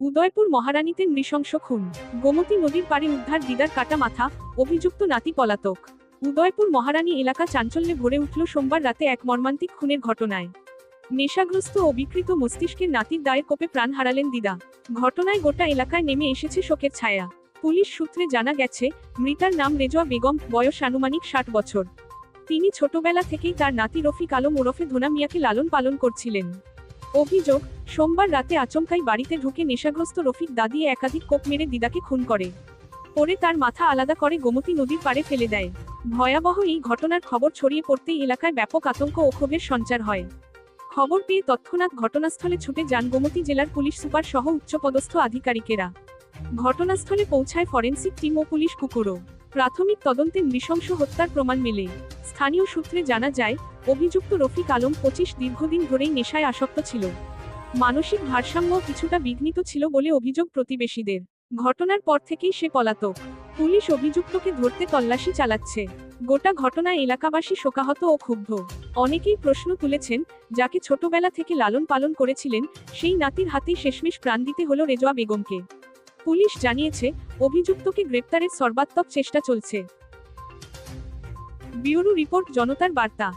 উদয়পুর মহারানীতে নৃশংস খুন। গোমতী নদীর পাড়ে উদ্ধার দিদার কাটা মাথা অভিযুক্ত নাতি পলাতক। উদয়পুর মহারানী এলাকা চাঞ্চল্যে ভরে উঠল সোমবার রাতে এক মর্মান্তিক খুনের ঘটনায়। নেশাগ্রস্ত ও বিকৃত মস্তিষ্কের নাতির দায়ে কোপে প্রাণ হারালেন দিদা। ঘটনায় গোটা এলাকায় নেমে এসেছে শোকের ছায়া। পুলিশ সূত্রে জানা গেছে, মৃতার নাম রেজোয়া বেগম, বয়স আনুমানিক ষাট বছর। তিনি ছোটবেলা থেকেই তার নাতি রফিক আলম ওরফে ধোনা মিয়াকে লালন পালন করছিলেন। অভিযোগ, সোমবার রাতে আচমকাই বাড়িতে ঢুকে নেশাগ্রস্ত রফিক দাদিয়ে একাধিক কোপ মেরে দিদাকে খুন করে। পরে তার মাথা আলাদা করে গোমতী নদীর পাড়ে ফেলে দেয়। ভয়াবহ এই ঘটনার খবর ছড়িয়ে পড়তেই এলাকায় ব্যাপক আতঙ্ক ও ক্ষোভের সঞ্চার হয়। খবর পেয়ে তৎক্ষণাৎ ঘটনাস্থলে ছুটে যান গোমতী জেলার পুলিশ সুপার সহ উচ্চপদস্থ আধিকারিকেরা। ঘটনাস্থলে পৌঁছায় ফরেন্সিক টিম ও পুলিশ কুকুরও। প্রাথমিক তদন্তে নৃশংস হত্যার প্রমাণ মেলে। স্থানীয় সূত্রে জানা যায়, অভিযুক্ত রফিক আলম পঁচিশ দীর্ঘদিন ধরেই নেশায় আসক্ত ছিল। মানসিক ভারসাম্য কিছুটা বিঘ্নিত ছিল বলে অভিযোগ প্রতিবেশীদের। ঘটনার পর থেকেই সে পলাতক। পুলিশ অভিযুক্তকে ধরতে তল্লাশি চালাচ্ছে। গোটা ঘটনায় এলাকাবাসী শোকাহত ও ক্ষুব্ধ। অনেকেই প্রশ্ন তুলেছেন, যাকে ছোটবেলা থেকে লালন পালন করেছিলেন, সেই নাতির হাতেই শেষমেশ প্রাণ দিতে হলো রেজোয়া বেগমকে। পুলিশ জানিয়েছে অভিযুক্তকে গ্রেপ্তারের সর্বাত্মক চেষ্টা চলছে। ব্যুরো রিপোর্ট জনতার বার্তা।